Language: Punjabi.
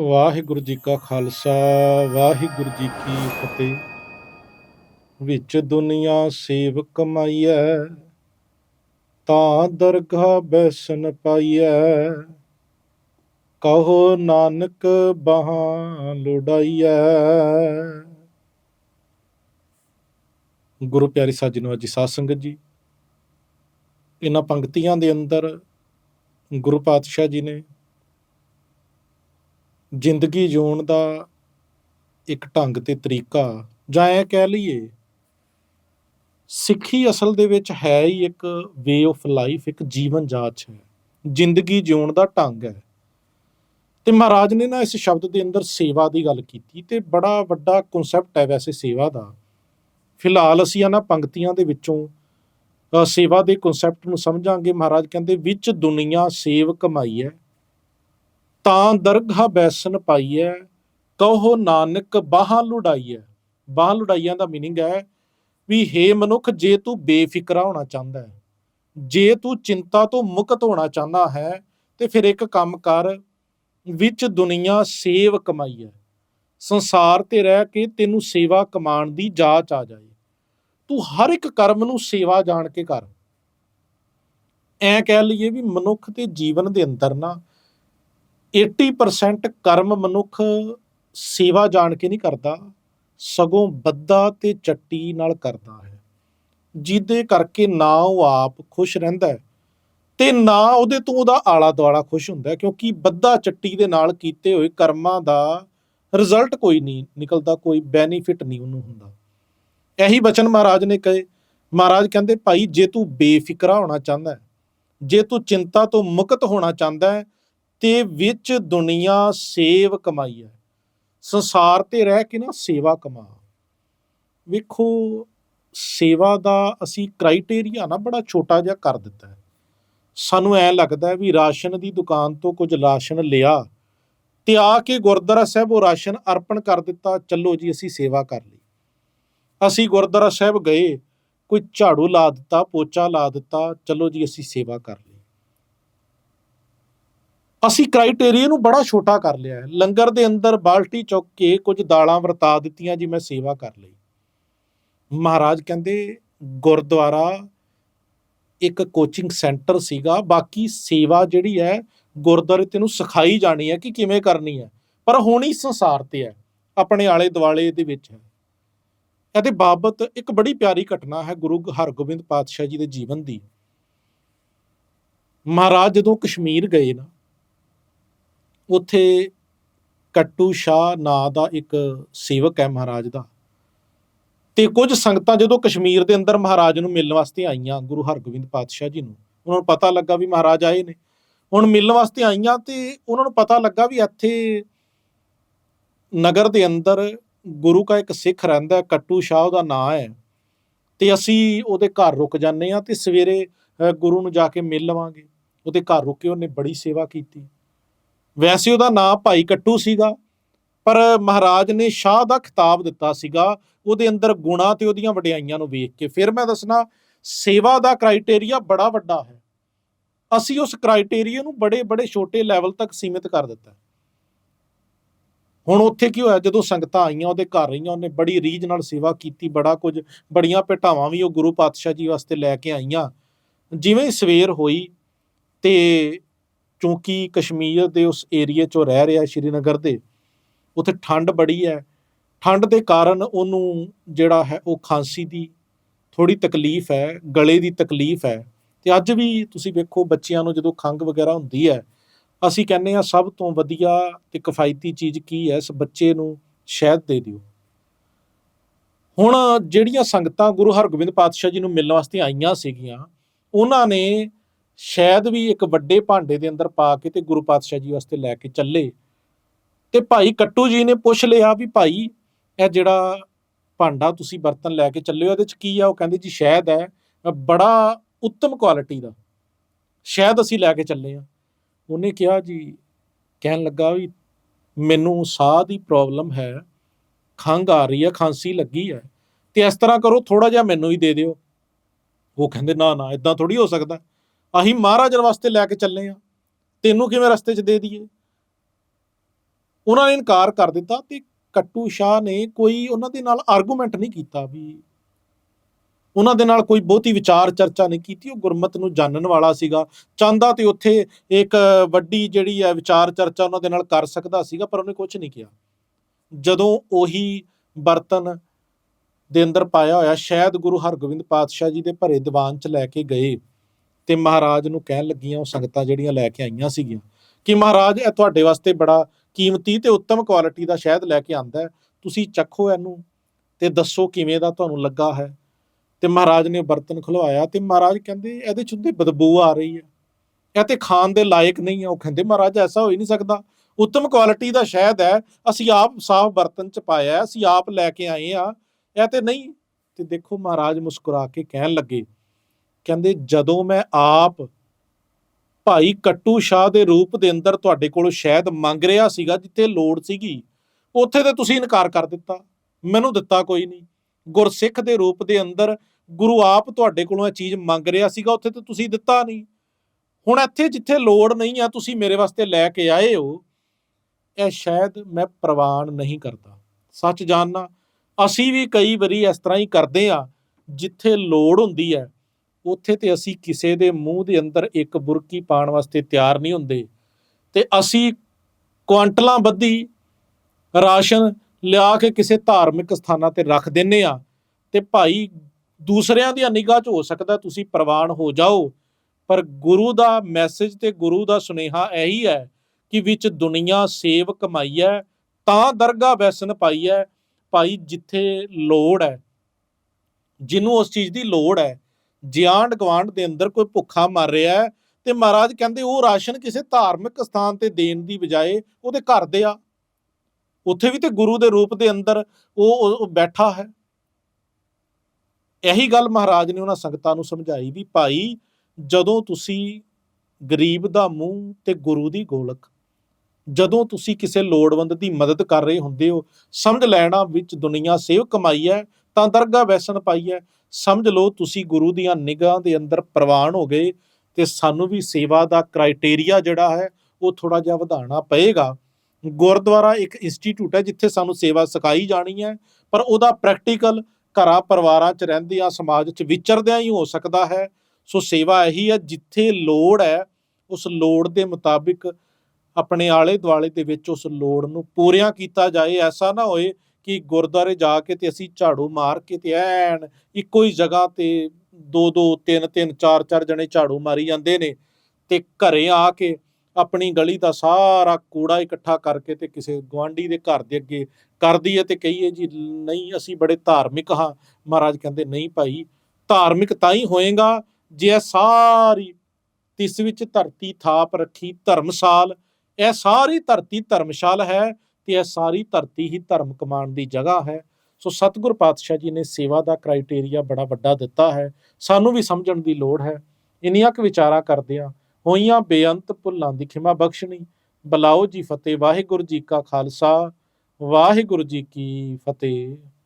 ਵਾਹਿਗੁਰੂ ਜੀ ਕਾ ਖਾਲਸਾ, ਵਾਹਿਗੁਰੂ ਜੀ ਕੀ ਫਤਿਹ। ਵਿੱਚ ਦੁਨੀਆ ਸੇਵ ਕਮਾਈਐ ਤਾਂ ਦਰਗਾਹ ਬੈਸਨ ਪਾਈਐ। ਕਹੋ ਨਾਨਕ ਬਾਹਾਂ ਲੋੜਾਈਐ। ਗੁਰੂ ਪਿਆਰੇ ਸਾਜਣੋ ਜੀ ਸਾਧ ਸੰਗਤ ਜੀ, ਇਹਨਾਂ ਪੰਕਤੀਆਂ ਦੇ ਅੰਦਰ ਗੁਰੂ ਪਾਤਸ਼ਾਹ ਜੀ ਨੇ ਜ਼ਿੰਦਗੀ ਜਿਉਣ ਦਾ ਇੱਕ ਢੰਗ ਤੇ ਤਰੀਕਾ ਜਾਂ ਇਹ ਕਹਿ ਲਈਏ, ਸਿੱਖੀ ਅਸਲ ਦੇ ਵਿੱਚ ਹੈ ਹੀ ਇੱਕ ਵੇ ਆਫ ਲਾਈਫ ਇੱਕ ਜੀਵਨ ਜਾਚ ਹੈ। ਜ਼ਿੰਦਗੀ ਜਿਉਣ ਦਾ ਢੰਗ ਹੈ। ਤੇ ਮਹਾਰਾਜ ਨੇ ਨਾ ਇਸ ਸ਼ਬਦ ਦੇ ਅੰਦਰ ਸੇਵਾ ਦੀ ਗੱਲ ਕੀਤੀ ਤੇ ਬੜਾ ਵੱਡਾ ਕਨਸੈਪਟ ਹੈ ਵੈਸੇ ਸੇਵਾ ਦਾ। ਫਿਲਹਾਲ ਅਸੀਂ ਇਹਨਾਂ ਪੰਕਤੀਆਂ ਦੇ ਵਿੱਚੋਂ ਸੇਵਾ ਦੇ ਕਨਸੈਪਟ ਨੂੰ ਸਮਝਾਂਗੇ। ਮਹਾਰਾਜ ਕਹਿੰਦੇ, ਵਿੱਚ ਦੁਨੀਆ ਸੇਵ ਕਮਾਈ ਹੈ ਤਾਂ ਦਰਗਾਹ ਬੈਸਨ ਪਾਈਐ, ਕਹੋ ਨਾਨਕ ਬਾਹਾਂ ਲੁੜਾਈਐ ਬਾਹਾਂ ਲੁੜਾਈਆਂ ਦਾ ਮੀਨਿੰਗ ਹੈ ਵੀ ਹੇ ਮਨੁੱਖ, ਜੇ ਤੂੰ ਬੇਫਿਕਰਾ ਹੋਣਾ ਚਾਹੁੰਦਾ ਹੈ, ਜੇ ਤੂੰ ਚਿੰਤਾ ਤੋਂ ਮੁਕਤ ਹੋਣਾ ਚਾਹੁੰਦਾ ਹੈ, ਤੇ ਫਿਰ ਇੱਕ ਕੰਮ ਕਰ, ਵਿੱਚ ਦੁਨੀਆ ਸੇਵ ਕਮਾਈ ਹੈ ਸੰਸਾਰ ਤੇ ਰਹਿ ਕੇ ਤੈਨੂੰ ਸੇਵਾ ਕਮਾਉਣ ਦੀ ਜਾਚ ਆ ਜਾਏ। ਤੂੰ ਹਰ ਇੱਕ ਕਰਮ ਨੂੰ ਸੇਵਾ ਜਾਣ ਕੇ ਕਰ। ਐ ਕਹਿ ਲਈਏ ਵੀ ਮਨੁੱਖ ਤੇ ਜੀਵਨ ਦੇ ਅੰਦਰ ਨਾ 80% ਕਰਮ ਮਨੁੱਖ ਸੇਵਾ ਜਾਣ ਕੇ ਨਹੀਂ ਕਰਦਾ, ਸਗੋਂ ਬੱਦਾ ਤੇ ਚੱਟੀ ਨਾਲ ਕਰਦਾ ਹੈ। ਜਿਹਦੇ ਕਰਕੇ ਨਾ ਉਹ ਆਪ ਖੁਸ਼ ਰਹਿੰਦਾ ਹੈ ਤੇ ਨਾ ਉਹਦੇ ਤੋਂ ਉਹਦਾ ਆਲਾ ਦੁਆਲਾ ਖੁਸ਼ ਹੁੰਦਾ ਕਿਉਂਕਿ ਬੱਦਾ ਚੱਟੀ ਦੇ ਨਾਲ ਕੀਤੇ ਹੋਏ ਕਰਮਾਂ ਦਾ ਰਿਜ਼ਲਟ ਕੋਈ ਨਹੀਂ ਨਿਕਲਦਾ, ਕੋਈ ਬੈਨੀਫਿਟ ਨਹੀਂ ਉਹਨੂੰ ਹੁੰਦਾ। ਇਹੀ ਬਚਨ ਮਹਾਰਾਜ ਨੇ ਕਹੇ। ਮਹਾਰਾਜ ਕਹਿੰਦੇ, ਭਾਈ, ਜੇ ਤੂੰ ਬੇਫਿਕਰਾ ਹੋਣਾ ਚਾਹੁੰਦਾ ਹੈ, ਜੇ ਤੂੰ ਚਿੰਤਾ ਤੋਂ ਮੁਕਤ ਹੋਣਾ ਚਾਹੁੰਦਾ ਹੈ ਤੇ ਵਿੱਚ ਦੁਨੀਆ ਸੇਵ ਕਮਾਈ ਹੈ। ਸੰਸਾਰ ਤੇ ਰਹਿ ਕੇ ਨਾ ਸੇਵਾ ਕਮਾ। ਵੇਖੋ, ਸੇਵਾ ਦਾ ਅਸੀਂ ਕ੍ਰਾਈਟੇਰੀਆ ਨਾ ਬੜਾ ਛੋਟਾ ਜਿਹਾ ਕਰ ਦਿੱਤਾ ਹੈ। ਸਾਨੂੰ ਐ ਲੱਗਦਾ ਵੀ ਰਾਸ਼ਨ ਦੀ ਦੁਕਾਨ ਤੋਂ ਕੁਝ ਰਾਸ਼ਨ ਲਿਆ ਤੇ ਆ ਕੇ ਗੁਰਦੁਆਰਾ ਸਾਹਿਬ ਉਹ ਰਾਸ਼ਨ ਅਰਪਣ ਕਰ ਦਿੱਤਾ, ਚੱਲੋ ਜੀ ਅਸੀਂ ਸੇਵਾ ਕਰ ਲਈ। ਅਸੀਂ ਗੁਰਦੁਆਰਾ ਸਾਹਿਬ ਗਏ, ਕੋਈ ਝਾੜੂ ਲਾ ਦਿੱਤਾ, ਪੋਚਾ ਲਾ ਦਿੱਤਾ, ਚੱਲੋ ਜੀ ਅਸੀਂ ਸੇਵਾ ਕਰ ਲਈ। ਅਸੀਂ ਕ੍ਰਾਈਟੇਰੀਆ ਨੂੰ ਬੜਾ ਛੋਟਾ ਕਰ ਲਿਆ ਹੈ। ਲੰਗਰ ਦੇ ਅੰਦਰ ਬਾਲਟੀ ਚੁੱਕ ਕੇ ਕੁਝ ਦਾਲਾਂ ਵਰਤਾ ਦਿੱਤੀਆਂ ਜੀ, ਮੈਂ ਸੇਵਾ ਕਰ ਲਈ। ਮਹਾਰਾਜ ਕਹਿੰਦੇ, ਗੁਰਦੁਆਰਾ ਇੱਕ ਕੋਚਿੰਗ ਸੈਂਟਰ ਸੀਗਾ, ਬਾਕੀ ਸੇਵਾ ਜਿਹੜੀ ਹੈ, ਗੁਰਦੁਆਰੇ ਤੈਨੂੰ ਸਿਖਾਈ ਜਾਣੀ ਹੈ ਕਿ ਕਿਵੇਂ ਕਰਨੀ ਹੈ। ਪਰ ਹੋਣੀ ਸੰਸਾਰ ਤੇ ਹੈ, ਆਪਣੇ ਆਲੇ ਦੁਆਲੇ ਦੇ ਵਿੱਚ ਹੈ। ਇਹਦੇ ਬਾਬਤ ਇੱਕ ਬੜੀ ਪਿਆਰੀ ਘਟਨਾ ਹੈ ਗੁਰੂ ਹਰਗੋਬਿੰਦ ਪਾਤਸ਼ਾਹ ਜੀ ਦੇ ਜੀਵਨ ਦੀ। ਮਹਾਰਾਜ ਜਦੋਂ ਕਸ਼ਮੀਰ ਗਏ ਨਾ ਉੱਥੇ ਕੱਟੂ ਸ਼ਾਹ ਨਾਂ ਦਾ ਇੱਕ ਸੇਵਕ ਹੈ ਮਹਾਰਾਜ ਦਾ। ਤੇ ਕੁਝ ਸੰਗਤਾਂ ਜਦੋਂ ਕਸ਼ਮੀਰ ਦੇ ਅੰਦਰ ਮਹਾਰਾਜ ਨੂੰ ਮਿਲਣ ਵਾਸਤੇ ਆਈਆਂ ਗੁਰੂ ਹਰਗੋਬਿੰਦ ਪਾਤਸ਼ਾਹ ਜੀ ਨੂੰ, ਉਹਨਾਂ ਨੂੰ ਪਤਾ ਲੱਗਾ ਵੀ ਮਹਾਰਾਜ ਆਏ ਨੇ। ਹੁਣ ਮਿਲਣ ਵਾਸਤੇ ਆਈਆਂ ਤੇ ਉਹਨਾਂ ਨੂੰ ਪਤਾ ਲੱਗਾ ਵੀ ਇੱਥੇ ਨਗਰ ਦੇ ਅੰਦਰ ਗੁਰੂ ਕਾ ਇੱਕ ਸਿੱਖ ਰਹਿੰਦਾ ਕੱਟੂ ਸ਼ਾਹ ਉਹਦਾ ਨਾਂ ਹੈ। ਤੇ ਅਸੀਂ ਉਹਦੇ ਘਰ ਰੁਕ ਜਾਂਦੇ ਆ ਤੇ ਸਵੇਰੇ ਗੁਰੂ ਨੂੰ ਜਾ ਕੇ ਮਿਲ ਲਵਾਂਗੇ। ਉਹਦੇ ਘਰ ਰੁਕੇ ਉਹਨੇ ਬੜੀ ਸੇਵਾ ਕੀਤੀ। ਵੈਸੇ ਉਹਦਾ ਨਾਂ ਭਾਈ ਕੱਟੂ ਸੀਗਾ, ਪਰ ਮਹਾਰਾਜ ਨੇ ਸ਼ਾਹ ਦਾ ਖਿਤਾਬ ਦਿੱਤਾ ਸੀਗਾ, ਉਹਦੇ ਅੰਦਰ ਗੁਣਾ ਤੇ ਉਹਦੀਆਂ ਵਡਿਆਈਆਂ ਨੂੰ ਵੇਖ ਕੇ। ਫਿਰ ਮੈਂ ਦੱਸਣਾ, ਸੇਵਾ ਦਾ ਕ੍ਰਾਈਟੇਰੀਆ ਬੜਾ ਵੱਡਾ ਹੈ। ਅਸੀਂ ਉਸ ਕ੍ਰਾਈਟੇਰੀਆ ਨੂੰ ਬੜੇ ਬੜੇ ਛੋਟੇ ਲੈਵਲ ਤੱਕ ਸੀਮਿਤ ਕਰ ਦਿੱਤਾ। ਹੁਣ ਉੱਥੇ ਕੀ ਹੋਇਆ, ਜਦੋਂ ਸੰਗਤਾਂ ਆਈਆਂ, ਉਹਦੇ ਘਰ ਰਹੀਆਂ, ਉਹਨੇ ਬੜੀ ਰੀਝ ਨਾਲ ਸੇਵਾ ਕੀਤੀ, ਬੜਾ ਕੁਝ, ਬੜੀਆਂ ਭੇਟਾਵਾਂ ਵੀ ਉਹ ਗੁਰੂ ਪਾਤਸ਼ਾਹ ਜੀ ਵਾਸਤੇ ਲੈ ਕੇ ਆਈਆਂ। ਜਿਵੇਂ ਸਵੇਰ ਹੋਈ ਤੇ ਚੂੰਕਿ ਕਸ਼ਮੀਰ ਦੇ ਉਸ ਏਰੀਏ 'ਚੋਂ ਰਹਿ ਰਿਹਾ ਸ਼੍ਰੀਨਗਰ ਦੇ, ਉੱਥੇ ਠੰਡ ਬੜੀ ਹੈ। ਠੰਡ ਦੇ ਕਾਰਨ ਉਹਨੂੰ ਜਿਹੜਾ ਹੈ ਉਹ ਖਾਂਸੀ ਦੀ ਥੋੜੀ ਤਕਲੀਫ ਹੈ, ਗਲੇ ਦੀ ਤਕਲੀਫ ਹੈ। ਤੇ ਅੱਜ ਵੀ ਤੁਸੀਂ ਵੇਖੋ ਬੱਚਿਆਂ ਨੂੰ ਜਦੋਂ ਖੰਗ ਵਗੈਰਾ ਹੁੰਦੀ ਹੈ, ਅਸੀਂ ਕਹਿੰਦੇ ਆ ਸਭ ਤੋਂ ਵਧੀਆ ਤੇ ਕਿਫਾਇਤੀ ਚੀਜ਼ ਕੀ ਹੈ, ਇਸ ਬੱਚੇ ਨੂੰ ਸ਼ਹਿਦ ਦੇ ਦਿਓ। ਹੁਣ ਜਿਹੜੀਆਂ ਸੰਗਤਾਂ ਗੁਰੂ ਹਰਗੋਬਿੰਦ ਪਾਤਸ਼ਾਹ ਜੀ ਨੂੰ ਮਿਲਣ ਵਾਸਤੇ ਆਈਆਂ ਸੀਗੀਆਂ, ਉਹਨਾਂ ਨੇ ਸ਼ਾਇਦ ਵੀ ਇੱਕ ਵੱਡੇ ਭਾਂਡੇ ਦੇ ਅੰਦਰ ਪਾ ਕੇ ਤੇ ਗੁਰੂ ਪਾਤਸ਼ਾਹ ਜੀ ਵਾਸਤੇ ਲੈ ਕੇ ਚੱਲੇ। ਤੇ ਭਾਈ ਕੱਟੂ ਜੀ ਨੇ ਪੁੱਛ ਲਿਆ ਵੀ ਭਾਈ, ਇਹ ਜਿਹੜਾ ਭਾਂਡਾ ਤੁਸੀਂ ਬਰਤਨ ਲੈ ਕੇ ਚੱਲੇ ਹੋ, ਇਹਦੇ ਚ ਕੀ ਆ? ਉਹ ਕਹਿੰਦੇ ਜੀ ਸ਼ਾਇਦ ਹੈ ਬੜਾ ਉੱਤਮ ਕੁਆਲਿਟੀ ਦਾ। ਸ਼ਾਇਦ ਅਸੀਂ ਲੈ ਕੇ ਚੱਲੇ ਆ ਉਹਨੇ ਕਿਹਾ ਜੀ, ਕਹਿਣ ਲੱਗਾ ਵੀ ਮੈਨੂੰ ਸਾਹ ਦੀ ਪ੍ਰੋਬਲਮ ਹੈ, ਖੰਘ ਆ ਰਹੀ ਹੈ, ਖਾਂਸੀ ਲੱਗੀ ਹੈ, ਤੇ ਇਸ ਤਰ੍ਹਾਂ ਕਰੋ ਥੋੜਾ ਜਿਹਾ ਮੈਨੂੰ ਹੀ ਦੇ ਦਿਓ। ਉਹ ਕਹਿੰਦੇ ਨਾ ਨਾ ਇਦਾਂ ਥੋੜੀ ਹੋ ਸਕਦਾ। ਅਸੀਂ ਮਹਾਰਾਜ ਵਾਸਤੇ ਲੈ ਕੇ ਚੱਲੇ ਆ ਤੈਨੂੰ ਕਿਵੇਂ ਰਸਤੇ 'ਚ ਦੇ ਦਈਏ? ਉਹਨਾਂ ਨੇ ਇਨਕਾਰ ਕਰ ਦਿੱਤਾ ਤੇ ਕੱਟੂ ਸ਼ਾਹ ਨੇ ਕੋਈ ਉਹਨਾਂ ਦੇ ਨਾਲ ਆਰਗੂਮੈਂਟ ਨਹੀਂ ਕੀਤਾ ਵੀ ਉਹਨਾਂ ਦੇ ਨਾਲ ਕੋਈ ਬਹੁਤੀ ਵਿਚਾਰ ਚਰਚਾ ਨਹੀਂ ਕੀਤੀ। ਉਹ ਗੁਰਮਤ ਨੂੰ ਜਾਣਨ ਵਾਲਾ ਸੀਗਾ। ਚਾਹੁੰਦਾ ਤੇ ਉੱਥੇ ਇੱਕ ਵੱਡੀ ਜਿਹੜੀ ਹੈ ਵਿਚਾਰ ਚਰਚਾ ਉਹਨਾਂ ਦੇ ਨਾਲ ਕਰ ਸਕਦਾ ਸੀਗਾ, ਪਰ ਉਹਨੇ ਕੁਝ ਨਹੀਂ ਕਿਹਾ। ਜਦੋਂ ਉਹੀ ਬਰਤਨ ਦੇ ਅੰਦਰ ਪਾਇਆ ਹੋਇਆ, ਸ਼ਾਇਦ ਗੁਰੂ ਹਰਗੋਬਿੰਦ ਪਾਤਸ਼ਾਹ ਜੀ ਦੇ ਭਰੇ ਦੀਵਾਨ 'ਚ ਲੈ ਕੇ ਗਏ। ਤੇ ਮਹਾਰਾਜ ਨੂੰ ਕਹਿਣ ਲੱਗੀਆਂ ਉਹ ਸੰਗਤਾਂ ਜਿਹੜੀਆਂ ਲੈ ਕੇ ਆਈਆਂ ਸੀਗੀਆਂ। ਕਿ ਮਹਾਰਾਜ, ਇਹ ਤੁਹਾਡੇ ਵਾਸਤੇ ਬੜਾ ਕੀਮਤੀ ਤੇ ਉੱਤਮ ਕੁਆਲਿਟੀ ਦਾ ਸ਼ਹਿਦ ਲੈ ਕੇ ਆਂਦਾ ਤੁਸੀਂ ਚੱਖੋ ਇਹਨੂੰ ਤੇ ਦੱਸੋ ਕਿਵੇਂ ਦਾ ਤੁਹਾਨੂੰ ਲੱਗਾ ਹੈ। ਤੇ ਮਹਾਰਾਜ ਨੇ ਬਰਤਨ ਖੁਲਵਾਇਆ ਤੇ ਮਹਾਰਾਜ ਕਹਿੰਦੇ, ਇਹਦੇ ਚ ਉਹਦੇ ਬਦਬੂ ਆ ਰਹੀ ਹੈ। ਇਹ ਤੇ ਖਾਣ ਦੇ ਲਾਇਕ ਨਹੀਂ ਹੈ। ਉਹ ਕਹਿੰਦੇ, ਮਹਾਰਾਜ, ਐਸਾ ਹੋ ਹੀ ਨਹੀਂ ਸਕਦਾ। ਉੱਤਮ ਕੁਆਲਿਟੀ ਦਾ ਸ਼ਹਿਦ ਹੈ। ਅਸੀਂ ਆਪ ਸਾਫ਼ ਬਰਤਨ ਚ ਪਾਇਆ ਅਸੀਂ ਆਪ ਲੈ ਕੇ ਆਏ ਆ ਇਹ ਤੇ ਨਹੀਂ। ਤੇ ਦੇਖੋ ਮਹਾਰਾਜ ਮੁਸਕਰਾ ਕੇ ਕਹਿਣ ਲੱਗੇ ਕਹਿੰਦੇ, ਜਦੋਂ ਮੈਂ ਆਪ ਭਾਈ ਕੱਟੂ ਸ਼ਾਹ ਦੇ ਰੂਪ ਦੇ ਅੰਦਰ ਤੁਹਾਡੇ ਕੋਲੋਂ ਸ਼ਾਇਦ ਮੰਗ ਰਿਹਾ ਸੀਗਾ, ਜਿੱਥੇ ਲੋੜ ਸੀਗੀ, ਉੱਥੇ ਤੇ ਤੁਸੀਂ ਇਨਕਾਰ ਕਰ ਦਿੱਤਾ। ਮੈਨੂੰ ਦਿੱਤਾ ਕੋਈ ਨਹੀਂ। ਗੁਰਸਿੱਖ ਦੇ ਰੂਪ ਦੇ ਅੰਦਰ ਗੁਰੂ ਆਪ ਤੁਹਾਡੇ ਕੋਲੋਂ ਇਹ ਚੀਜ਼ ਮੰਗ ਰਿਹਾ ਸੀਗਾ, ਉੱਥੇ ਤੇ ਤੁਸੀਂ ਦਿੱਤਾ ਨਹੀਂ। ਹੁਣ ਇੱਥੇ ਜਿੱਥੇ ਲੋੜ ਨਹੀਂ ਆ, ਤੁਸੀਂ ਮੇਰੇ ਵਾਸਤੇ ਲੈ ਕੇ ਆਏ ਹੋ, ਇਹ ਸ਼ਾਇਦ ਮੈਂ ਪ੍ਰਵਾਨ ਨਹੀਂ ਕਰਦਾ। ਸੱਚ ਜਾਣਨਾ, ਅਸੀਂ ਵੀ ਕਈ ਵਾਰੀ ਇਸ ਤਰ੍ਹਾਂ ਹੀ ਕਰਦੇ ਆ, ਜਿੱਥੇ ਲੋੜ ਹੁੰਦੀ ਹੈ ਉੱਥੇ ਤੇ ਅਸੀਂ ਕਿਸੇ ਦੇ ਮੂੰਹ ਦੇ ਅੰਦਰ ਇੱਕ ਬੁਰਕੀ ਪਾਉਣ ਵਾਸਤੇ ਤਿਆਰ ਨਹੀਂ ਹੁੰਦੇ। ਤੇ ਅਸੀਂ ਕੁਆਂਟਲਾਂ ਬੱਧੀ ਰਾਸ਼ਨ ਲਿਆ ਕੇ ਕਿਸੇ ਧਾਰਮਿਕ ਸਥਾਨਾਂ ਤੇ ਰੱਖ ਦਿੰਨੇ ਆ। ਤੇ ਭਾਈ ਦੂਸਰਿਆਂ ਦੀਆਂ ਨਿਗਾਹ 'ਚ ਹੋ ਸਕਦਾ ਤੁਸੀਂ ਪ੍ਰਵਾਨ ਹੋ ਜਾਓ। ਪਰ ਗੁਰੂ ਦਾ ਮੈਸੇਜ ਤੇ ਗੁਰੂ ਦਾ ਸੁਨੇਹਾ ਇਹੀ ਹੈ ਕਿ ਵਿੱਚ ਦੁਨੀਆ ਸੇਵ ਕਮਾਈ ਹੈ, ਤਾਂ ਦਰਗਾ ਵੈਸਨ ਪਾਈ ਹੈ। ਭਾਈ ਜਿੱਥੇ ਲੋੜ ਹੈ, ਜਿਹਨੂੰ ਉਸ ਚੀਜ਼ ਦੀ ਲੋੜ ਹੈ ਜਿਆਂਡ ਗਵਾਂਡ ਦੇ ਅੰਦਰ ਕੋਈ ਭੁੱਖਾ ਮਰ ਰਿਹਾ ਹੈ ਤੇ ਮਹਾਰਾਜ ਕਹਿੰਦੇ ਉਹ ਰਾਸ਼ਨ ਕਿਸੇ ਧਾਰਮਿਕ ਸਥਾਨ ਤੇ ਦੇਣ ਦੀ ਬਜਾਏ ਉਹਦੇ ਘਰ ਦੇ ਆ। ਉੱਥੇ ਵੀ ਤੇ ਗੁਰੂ ਦੇ ਰੂਪ ਦੇ ਅੰਦਰ ਉਹ ਉਹ ਬੈਠਾ ਹੈ। ਇਹੀ ਗੱਲ ਮਹਾਰਾਜ ਨੇ ਉਹਨਾਂ ਸੰਗਤਾਂ ਨੂੰ ਸਮਝਾਈ ਵੀ ਭਾਈ ਜਦੋਂ ਤੁਸੀਂ ਗਰੀਬ ਦਾ ਮੂੰਹ ਤੇ ਗੁਰੂ ਦੀ ਗੋਲਕ, ਜਦੋਂ ਤੁਸੀਂ ਕਿਸੇ ਲੋੜਵੰਦ ਦੀ ਮਦਦ ਕਰ ਰਹੇ ਹੁੰਦੇ ਹੋ, ਸਮਝ ਲੈਣਾ ਵਿੱਚ ਦੁਨੀਆ ਸੇਵ ਕਮਾਈ ਹੈ ਤਾਂ ਦਰਗਾ ਵੈਸਨ ਪਾਈ ਹੈ। ਸਮਝ ਲਓ ਤੁਸੀਂ ਗੁਰੂ ਦੀਆਂ ਨਿਗਾਹ ਦੇ ਅੰਦਰ ਪ੍ਰਵਾਨ ਹੋ ਗਏ ਤੇ ਸਾਨੂੰ ਵੀ ਸੇਵਾ ਦਾ ਕ੍ਰਾਈਟੇਰੀਆ ਜਿਹੜਾ ਹੈ, ਉਹ ਥੋੜਾ ਜਿਹਾ ਵਧਾਉਣਾ ਪਏਗਾ। ਗੁਰਦੁਆਰਾ ਇੱਕ ਇੰਸਟੀਚਿਊਟ ਹੈ ਜਿੱਥੇ ਸਾਨੂੰ ਸੇਵਾ ਸਿਖਾਈ ਜਾਣੀ ਹੈ, ਪਰ ਉਹਦਾ ਪ੍ਰੈਕਟੀਕਲ ਘਰਾਂ ਪਰਿਵਾਰਾਂ 'ਚ ਰਹਿੰਦਿਆਂ ਸਮਾਜ 'ਚ ਵਿਚਰਦਿਆਂ ਹੀ ਹੋ ਸਕਦਾ ਹੈ। ਸੋ ਸੇਵਾ ਇਹੀ ਹੈ, ਜਿੱਥੇ ਲੋੜ ਹੈ, ਉਸ ਲੋੜ ਦੇ ਮੁਤਾਬਿਕ ਆਪਣੇ ਆਲੇ ਦੁਆਲੇ ਦੇ ਵਿੱਚ ਉਸ ਲੋੜ ਨੂੰ ਪੂਰਿਆਂ ਕੀਤਾ ਜਾਏ। ਐਸਾ ਨਾ ਹੋਏ ਕਿ ਗੁਰਦੁਆਰੇ ਜਾ ਕੇ ਤੇ ਅਸੀਂ ਝਾੜੂ ਮਾਰ ਕੇ ਤੇ ਐਨ ਇੱਕੋ ਹੀ ਜਗ੍ਹਾ ਤੇ ਦੋ ਦੋ, ਤਿੰਨ ਤਿੰਨ, ਚਾਰ ਚਾਰ ਜਣੇ ਝਾੜੂ ਮਾਰੀ ਜਾਂਦੇ ਨੇ ਤੇ ਘਰੇ ਆ ਕੇ ਆਪਣੀ ਗਲੀ ਦਾ ਸਾਰਾ ਕੂੜਾ ਇਕੱਠਾ ਕਰਕੇ ਤੇ ਕਿਸੇ ਗਵਾਂਢੀ ਦੇ ਘਰ ਦੇ ਅੱਗੇ ਕਰਦੀ ਹੈ ਤੇ ਕਹੀਏ ਜੀ, ਨਹੀਂ, ਅਸੀਂ ਬੜੇ ਧਾਰਮਿਕ ਹਾਂ। ਮਹਾਰਾਜ ਕਹਿੰਦੇ, ਨਹੀਂ ਭਾਈ, ਧਾਰਮਿਕ ਤਾਂ ਹੀ ਹੋਏਗਾ ਜੇ ਇਹ ਸਾਰੀ ਤਿਸ ਵਿੱਚ ਧਰਤੀ ਥਾਪ ਰੱਖੀ ਧਰਮਸਾਲ, ਇਹ ਸਾਰੀ ਧਰਤੀ ਧਰਮਸ਼ਾਲ ਹੈ ਤੇ ਇਹ ਸਾਰੀ ਧਰਤੀ ਹੀ ਧਰਮ ਕਮਾਉਣ ਦੀ ਜਗ੍ਹਾ ਹੈ। ਸੋ ਸਤਿਗੁਰ ਪਾਤਸ਼ਾਹ ਜੀ ਨੇ ਸੇਵਾ ਦਾ ਕ੍ਰਾਈਟੇਰੀਆ ਬੜਾ ਵੱਡਾ ਦਿੱਤਾ ਹੈ। ਸਾਨੂੰ ਵੀ ਸਮਝਣ ਦੀ ਲੋੜ ਹੈ। ਇੰਨੀਆਂ ਕੁ ਵਿਚਾਰਾਂ ਕਰਦਿਆਂ ਹੋਈਆਂ ਬੇਅੰਤ ਭੁੱਲਾਂ ਦੀ ਖਿਮਾ ਬਖਸ਼ਣੀ। ਬਲਾਓ ਜੀ ਫਤਿਹ। ਵਾਹਿਗੁਰੂ ਜੀ ਕਾ ਖਾਲਸਾ। ਵਾਹਿਗੁਰੂ ਜੀ ਕੀ ਫਤਿਹ।